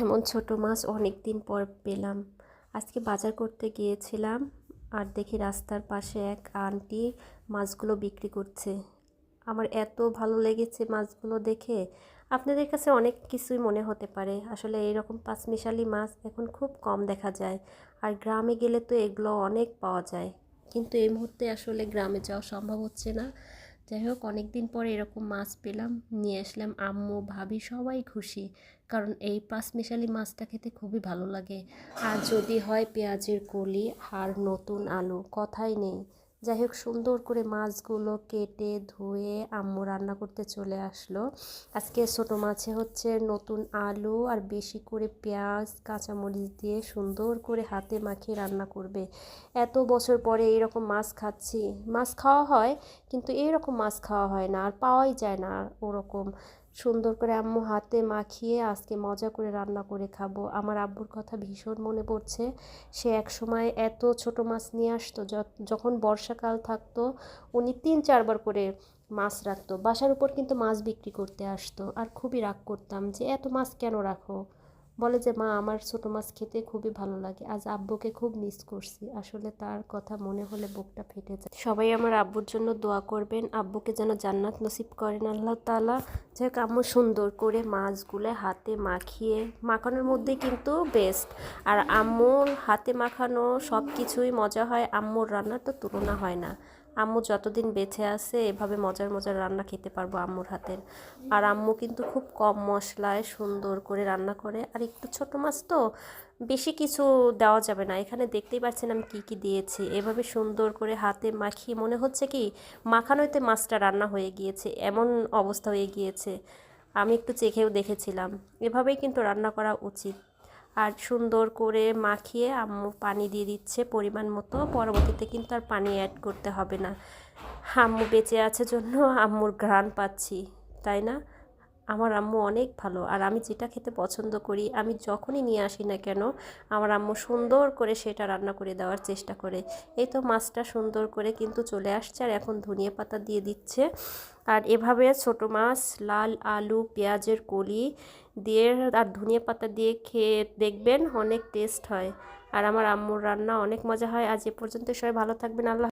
এমন ছোট মাছ অনেক দিন পর পেলাম। আজকে বাজার করতে গিয়েছিলাম আর দেখি রাস্তার পাশে এক আন্টি মাছগুলো বিক্রি করছে। আমার এত ভালো লেগেছে মাছগুলো দেখে। আপনাদের কাছে অনেক কিছুই মনে হতে পারে। আসলে এইরকম পাঁচমিশালি মাছ এখন খুব কম দেখা যায় আর গ্রামে গেলে তো এগুলো অনেক পাওয়া যায়। কিন্তু এই মুহূর্তে আসলে গ্রামে যাওয়া সম্ভব হচ্ছে না। যাই হোক অনেক দিন পরে এরকম মাছ পেলাম, নিয়ে আসলাম। আম্মু, ভাবি সবাই খুশি, কারণ এই পাঁচমিশালি মাছটা খেতে খুবই ভালো লাগে। আর যদি হয় পেঁয়াজের কলি আর নতুন আলু, কথাই নেই। যাই হোক, সুন্দর করে মাছগুলো কেটে ধুয়ে আম্মু রান্না করতে চলে আসলো। আজকে ছোটো মাছে হচ্ছে নতুন আলু আর বেশি করে পেঁয়াজ, কাঁচামরিচ দিয়ে সুন্দর করে হাতে মাখিয়ে রান্না করবে। এত বছর পরে এইরকম মাছ খাচ্ছি। মাছ খাওয়া হয়, কিন্তু এইরকম মাছ খাওয়া হয় না, আর পাওয়াই যায় না ওরকম। সুন্দর করে আম্মু হাতে মাখিয়ে আজকে মজা করে রান্না করে খাব। আমার আব্বুর কথা ভীষণ মনে পড়ছে। সে এক সময় এত ছোট মাছ নিয়ে আসতো যখন বর্ষাকাল থাকতো, উনি তিন চারবার করে মাছ রাখতো। বাসার উপর কিন্তু মাছ বিক্রি করতে আসতো। আর খুবই রাগ করতাম যে, এত মাছ কেন রাখো? বলে যে, মা, আমার ছোটো মাছ খেতে খুবই ভালো লাগে। আজ আব্বুকে খুব মিস করছি। আসলে তার কথা মনে হলে বুকটা ফেটে যায়। সবাই আমার আব্বুর জন্য দোয়া করবেন। আব্বুকে যেন জান্নাত নসিব করেন আল্লাহ তালা যাই হোক আম্মু সুন্দর করে মাছগুলো হাতে মাখিয়ে, মাখানোর মধ্যে কিন্তু বেস্ট আর আম্মুর হাতে মাখানো সব কিছুই মজা হয়। আম্মুর রান্নার তো তুলনা হয় না। আম্মু যতদিন বেঁচে আছে, এভাবে মজার মজার রান্না খেতে পারব আম্মুর হাতের। আর আম্মু কিন্তু খুব কম মশলায় সুন্দর করে রান্না করে। আর একটু ছোট মাছ তো, বেশি কিছু দেওয়া যাবে না। এখানে দেখতেই পাচ্ছেন আমি কী কী দিয়েছি। এভাবে সুন্দর করে হাতে মাখিয়ে, মনে হচ্ছে কি মাখানোতে মাছটা রান্না হয়ে গিয়েছে, এমন অবস্থা হয়ে গিয়েছে। আমি একটু চেখেও দেখেছিলাম। এভাবেই কিন্তু রান্না করা উচিত। আর সুন্দর করে মাখিয়ে আম্মু পানি দিয়ে দিচ্ছে পরিমাণ মতো। পরবর্তীতে কিন্তু আর পানি অ্যাড করতে হবে না। আম্মু বেঁচে আছে জন্য আম্মুর ঘ্রাণ পাচ্ছি, তাই না? আমার আম্মু অনেক ভালো। আর আমি যেটা খেতে পছন্দ করি, আমি যখনই নিয়ে আসি না কেন, আমার আম্মু সুন্দর করে সেটা রান্না করে দেওয়ার চেষ্টা করে। এই তো মাছটা সুন্দর করে কিন্তু চলে আসছে আর এখন ধনিয়া পাতা দিয়ে দিচ্ছে। আর এভাবে ছোট মাছ, লাল আলু, পেঁয়াজের কলি দিয়ে আর ধনিয়া পাতা দিয়ে খেয়ে দেখবেন অনেক টেস্ট হয়। আর আমার আম্মুর রান্না অনেক মজা হয়। আজ এ পর্যন্ত সবাই ভালো থাকবেন। আল্লাহ